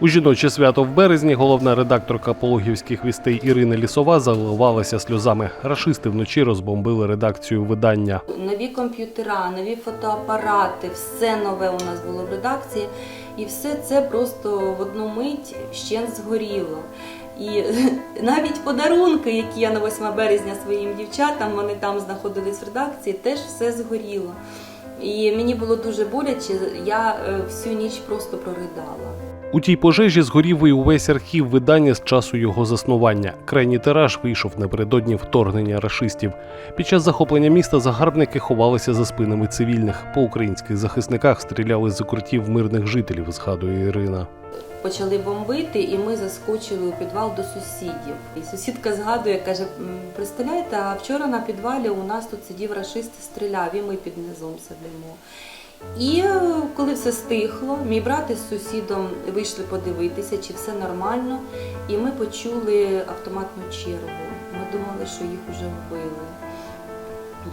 У жіноче свято в березні головна редакторка пологівських вістей Ірина Лісова заливалася сльозами. Рашисти вночі розбомбили редакцію видання. Нові комп'ютера, нові фотоапарати, все нове у нас було в редакції. І все це просто в одну мить вщент згоріло. І навіть подарунки, які я на 8 березня своїм дівчатам, вони там знаходились в редакції, теж все згоріло. І мені було дуже боляче, я е, всю ніч просто проридала. У тій пожежі згорів і увесь архів видання з часу його заснування. Крайній тираж вийшов напередодні вторгнення рашистів. Під час захоплення міста загарбники ховалися за спинами цивільних. По українських захисниках стріляли з укриттів мирних жителів, згадує Ірина. Почали бомбити, і ми заскочили у підвал до сусідів. І сусідка згадує, каже: представляєте, а вчора на підвалі у нас тут сидів рашист і стріляв, і ми під низом сидимо. І е, коли все стихло, мій брат із сусідом вийшли подивитися, чи все нормально, і ми почули автоматну чергу. Ми думали, що їх вже вбили.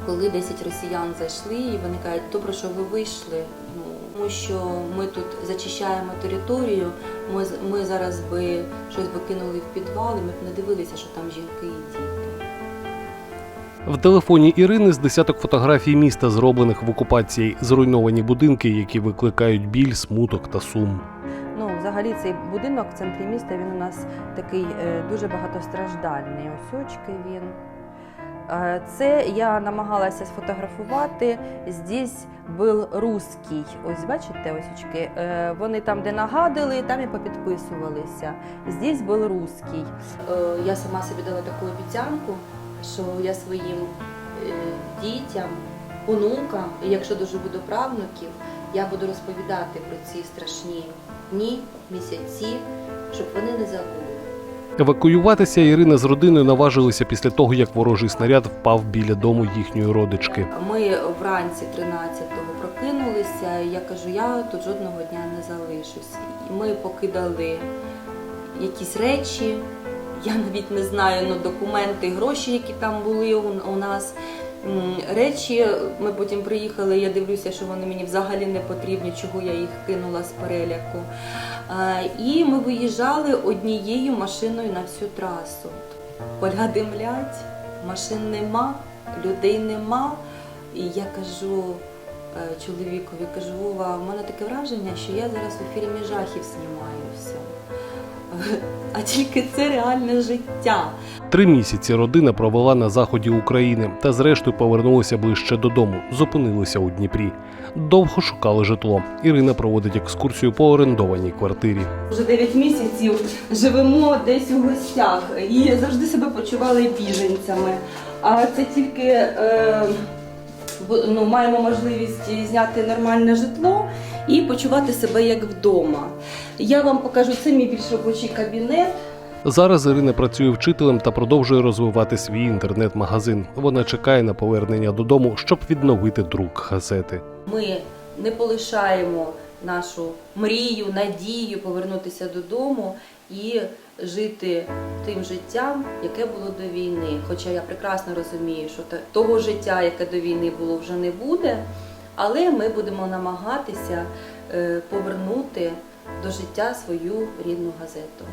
Коли 10 росіян зайшли, і вони кажуть, добре, що ви вийшли. Ну тому що ми тут зачищаємо територію. Ми ми зараз би щось би кинули в підвал, і ми б не дивилися, що там жінки і діти. В телефоні Ірини з десяток фотографій міста, зроблених в окупації, зруйновані будинки, які викликають біль, смуток та сум. Ну, взагалі, цей будинок в центрі міста він у нас такий е, дуже багатостраждальний. Ось очки він. Це я намагалася сфотографувати. Здесь був русський. Ось бачите, ось очки. Е, Вони там, де нагадили, там і попідписувалися. Здесь був русський. Е, Я сама собі дала таку обіцянку, що я своїм е, дітям, онукам, і якщо доживу до правнуків, я буду розповідати про ці страшні дні, місяці, щоб вони не забули. Евакуюватися Ірина з родиною наважилися після того, як ворожий снаряд впав біля дому їхньої родички. Ми вранці 13-го прокинулися. Я кажу, я тут жодного дня не залишусь. Ми покидали якісь речі. Я навіть не знаю ну, документи, гроші, які там були у, нас. Речі, ми потім приїхали, я дивлюся, що вони мені взагалі не потрібні, чого я їх кинула з переляку. І ми виїжджали однією машиною на всю трасу. Поля димлять, машин нема, людей нема. І я кажу е, чоловікові, кажу, Вова, в мене таке враження, що я зараз у фільмі жахів знімаюся. А тільки це реальне життя. Три місяці родина провела на заході України та зрештою повернулася ближче додому. Зупинилися у Дніпрі. Довго шукали житло. Ірина проводить екскурсію по орендованій квартирі. Вже 9 місяців живемо десь у гостях і завжди себе почували біженцями. А це тільки е, ну, маємо можливість зняти нормальне житло і почувати себе як вдома. Я вам покажу це мій більш робочий кабінет. Зараз Ірина працює вчителем та продовжує розвивати свій інтернет-магазин. Вона чекає на повернення додому, щоб відновити друк газети. Ми не полишаємо нашу мрію, надію повернутися додому і жити тим життям, яке було до війни. Хоча я прекрасно розумію, що того життя, яке до війни було, вже не буде. Але ми будемо намагатися е, повернути до життя свою рідну газету.